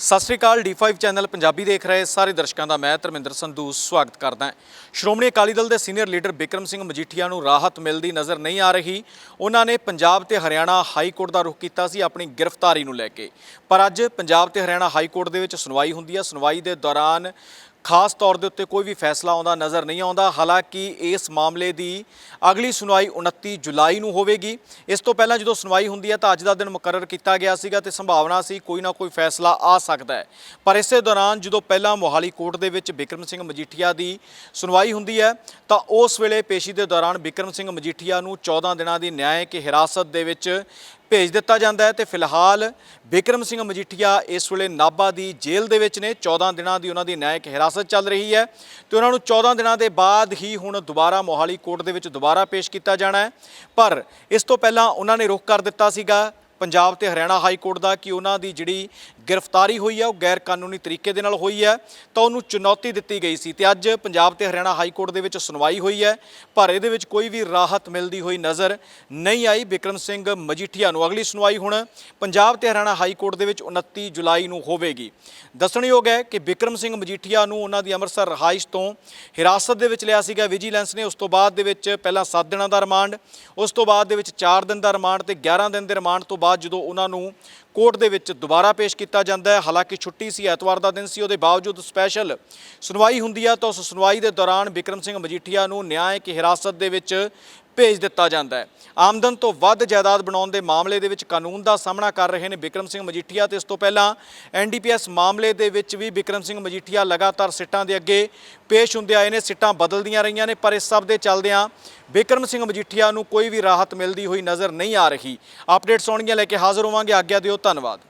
ਸਤਿ ਸ੍ਰੀ ਅਕਾਲ D5 channel Punjabi ਦੇਖ ਰਹੇ ਸਾਰੇ ਦਰਸ਼ਕਾਂ ਦਾ ਮੈਂ ਧਰਮਿੰਦਰ ਸੰਧੂ ਸਵਾਗਤ ਕਰਦਾ ਹਾਂ। ਸ਼੍ਰੋਮਣੀ ਅਕਾਲੀ ਦਲ ਦੇ ਸੀਨੀਅਰ ਲੀਡਰ ਬਿਕਰਮ ਸਿੰਘ ਮਜੀਠੀਆ ਨੂੰ ਰਾਹਤ ਮਿਲਦੀ ਨਜ਼ਰ ਨਹੀਂ ਆ ਰਹੀ। ਉਹਨਾਂ ਨੇ ਪੰਜਾਬ ਤੇ ਹਰਿਆਣਾ ਹਾਈ ਕੋਰਟ ਦਾ ਰੁਖ ਕੀਤਾ ਸੀ ਆਪਣੀ ਗ੍ਰਿਫਤਾਰੀ ਨੂੰ ਲੈ ਕੇ। ਪਰ ਅੱਜ ਪੰਜਾਬ ਤੇ ਹਰਿਆਣਾ ਹਾਈ ਕੋਰਟ ਦੇ ਵਿੱਚ ਸੁਣਵਾਈ ਹੁੰਦੀ ਹੈ। ਸੁਣਵਾਈ ਦੇ ਦੌਰਾਨ ਖਾਸ ਤੌਰ ਦੇ ਉੱਤੇ ਕੋਈ ਵੀ ਫੈਸਲਾ ਆਉਂਦਾ, ਨਜ਼ਰ ਨਹੀਂ ਆਉਂਦਾ। ਹਾਲਾਂਕਿ ਇਸ ਮਾਮਲੇ ਦੀ ਅਗਲੀ ਸੁਣਵਾਈ 29 ਜੁਲਾਈ ਨੂੰ ਹੋਵੇਗੀ। ਇਸ ਤੋਂ ਪਹਿਲਾਂ ਜਦੋਂ ਸੁਣਵਾਈ ਹੁੰਦੀ ਹੈ ਤਾਂ ਅੱਜ ਦਾ ਦਿਨ ਮੁਕਰਰ ਕੀਤਾ ਗਿਆ ਸੀਗਾ ਤੇ ਸੰਭਾਵਨਾ ਸੀ ਕੋਈ ਨਾ ਕੋਈ ਫੈਸਲਾ ਆ ਸਕਦਾ ਹੈ। ਪਰ ਇਸੇ ਦੌਰਾਨ ਜਦੋਂ ਪਹਿਲਾਂ ਮੋਹਾਲੀ ਕੋਰਟ ਦੇ ਵਿੱਚ ਬਿਕਰਮ ਸਿੰਘ ਮਜੀਠੀਆ ਦੀ ਸੁਣਵਾਈ ਹੁੰਦੀ ਹੈ, ਤਾਂ ਉਸ ਵੇਲੇ ਪੇਸ਼ੀ ਦੇ ਦੌਰਾਨ ਬਿਕਰਮ ਸਿੰਘ ਮਜੀਠੀਆ ਨੂੰ 14 ਦਿਨਾਂ ਦੀ ਨਿਆਇਕ ਹਿਰਾਸਤ ਦੇ ਵਿੱਚ ਭੇਜ ਦਿੱਤਾ ਜਾਂਦਾ ਹੈ ਤੇ ਫਿਲਹਾਲ ਬਿਕਰਮ ਸਿੰਘ ਮਜੀਠੀਆ ਇਸ ਵੇਲੇ ਨਾਭਾ ਦੀ ਜੇਲ੍ਹ ਦੇ ਵਿੱਚ ਨੇ। 14 ਦਿਨਾਂ ਦੀ ਉਹਨਾਂ ਦੀ ਨਿਆਇਕ ਹਿਰਾਸਤ ਚੱਲ ਰਹੀ ਹੈ ਤੇ ਉਹਨਾਂ ਨੂੰ 14 ਦਿਨਾਂ ਦੇ ਬਾਅਦ ਹੀ ਹੁਣ ਦੁਬਾਰਾ ਮੋਹਾਲੀ ਕੋਰਟ ਦੇ ਵਿੱਚ ਦੁਬਾਰਾ ਪੇਸ਼ ਕੀਤਾ ਜਾਣਾ ਹੈ। ਪਰ ਇਸ ਤੋਂ ਪਹਿਲਾਂ ਉਹਨਾਂ ਨੇ ਰੁਖ ਕਰ ਦਿੱਤਾ ਸੀਗਾ। ਪੰਜਾਬ ਤੇ ਹਰਿਆਣਾ ਹਾਈ ਕੋਰਟ ਦਾ ਕਿ ਉਹਨਾਂ ਦੀ ਜਿਹੜੀ ਗ੍ਰਿਫਤਾਰੀ ਹੋਈ ਹੈ ਉਹ ਗੈਰ ਕਾਨੂੰਨੀ ਤਰੀਕੇ ਦੇ ਨਾਲ ਹੋਈ ਹੈ ਤਾਂ ਉਹਨੂੰ ਚੁਣੌਤੀ ਦਿੱਤੀ ਗਈ ਸੀ ਤੇ ਅੱਜ ਪੰਜਾਬ ਤੇ ਹਰਿਆਣਾ ਹਾਈ ਕੋਰਟ ਦੇ ਵਿੱਚ ਸੁਣਵਾਈ ਹੋਈ ਹੈ, ਪਰ ਇਹਦੇ ਵਿੱਚ ਕੋਈ ਵੀ ਰਾਹਤ ਮਿਲਦੀ ਹੋਈ ਨਜ਼ਰ ਨਹੀਂ ਆਈ। ਬਿਕਰਮ ਸਿੰਘ ਮਜੀਠੀਆ ਨੂੰ ਅਗਲੀ ਸੁਣਵਾਈ ਹੁਣ ਪੰਜਾਬ ਤੇ ਹਰਿਆਣਾ ਹਾਈ ਕੋਰਟ ਦੇ ਵਿੱਚ 29 ਜੁਲਾਈ ਨੂੰ ਹੋਵੇਗੀ। ਦੱਸਣਯੋਗ ਹੈ ਕਿ ਬਿਕਰਮ ਸਿੰਘ ਮਜੀਠੀਆ ਨੂੰ ਉਹਨਾਂ ਦੀ ਅੰਮ੍ਰਿਤਸਰ ਰਹਾਇਸ਼ ਤੋਂ ਹਿਰਾਸਤ ਦੇ ਵਿੱਚ ਲਿਆ ਸੀਗਾ ਵਿਜੀਲੈਂਸ ਨੇ। ਉਸ ਤੋਂ ਬਾਅਦ ਦੇ ਵਿੱਚ ਪਹਿਲਾਂ 7 ਦਿਨਾਂ ਦਾ ਰਿਮਾਂਡ, ਉਸ ਤੋਂ ਬਾਅਦ ਦੇ ਵਿੱਚ 4 ਦਿਨ ਦਾ ਰਿਮਾਂਡ ਤੇ 11 ਦਿਨ ਦੇ ਰਿਮਾਂਡ ਤੋਂ ਬਾਅਦ ਜਦੋਂ ਉਹਨਾਂ ਨੂੰ ਕੋਰਟ ਦੇ ਵਿੱਚ ਦੁਬਾਰਾ ਪੇਸ਼ ਕੀਤਾ ਕੀਤਾ ਜਾਂਦਾ ਹੈ। ਹਾਲਾਂਕਿ ਛੁੱਟੀ ਸੀ, ਐਤਵਾਰ ਦਾ ਦਿਨ ਸੀ, ਉਹਦੇ ਬਾਵਜੂਦ ਸਪੈਸ਼ਲ ਸੁਣਵਾਈ ਹੁੰਦੀ ਹੈ ਤਾਂ ਉਸ ਸੁਣਵਾਈ ਦੇ ਦੌਰਾਨ ਬਿਕਰਮ ਸਿੰਘ ਮਜੀਠੀਆ ਨੂੰ ਨਿਆਇਕ ਹਿਰਾਸਤ ਦੇ ਵਿੱਚ ਭੇਜ ਦਿੱਤਾ ਜਾਂਦਾ ਹੈ। ਆਮਦਨ ਤੋਂ ਵੱਧ ਜਾਇਦਾਦ ਬਣਾਉਣ ਦੇ ਮਾਮਲੇ ਦੇ ਵਿੱਚ ਕਾਨੂੰਨ ਦਾ ਸਾਹਮਣਾ ਕਰ ਰਹੇ ਨੇ ਬਿਕਰਮ ਸਿੰਘ ਮਜੀਠੀਆ ਤੇ ਇਸ ਤੋਂ ਪਹਿਲਾਂ ਐਨਡੀਪੀਐਸ ਮਾਮਲੇ ਦੇ ਵਿੱਚ ਵੀ ਬਿਕਰਮ ਸਿੰਘ ਮਜੀਠੀਆ ਲਗਾਤਾਰ ਸਿੱਟਾਂ ਦੇ ਅੱਗੇ ਪੇਸ਼ ਹੁੰਦੇ ਆਏ ਨੇ, ਸਿੱਟਾਂ ਬਦਲਦੀਆਂ ਰਹੀਆਂ ਨੇ, ਪਰ ਇਸ ਸਭ ਦੇ ਚੱਲਦਿਆਂ ਬਿਕਰਮ ਸਿੰਘ ਮਜੀਠੀਆ ਨੂੰ ਕੋਈ ਵੀ ਰਾਹਤ ਮਿਲਦੀ ਹੋਈ ਨਜ਼ਰ ਨਹੀਂ ਆ ਰਹੀ। ਅਪਡੇਟਸ ਆਉਣਗੀਆਂ ਲੈ ਕੇ ਹਾਜ਼ਰ ਹੋਵਾਂਗੇ। ਆਗਿਆ ਦਿਓ, ਧੰਨਵਾਦ।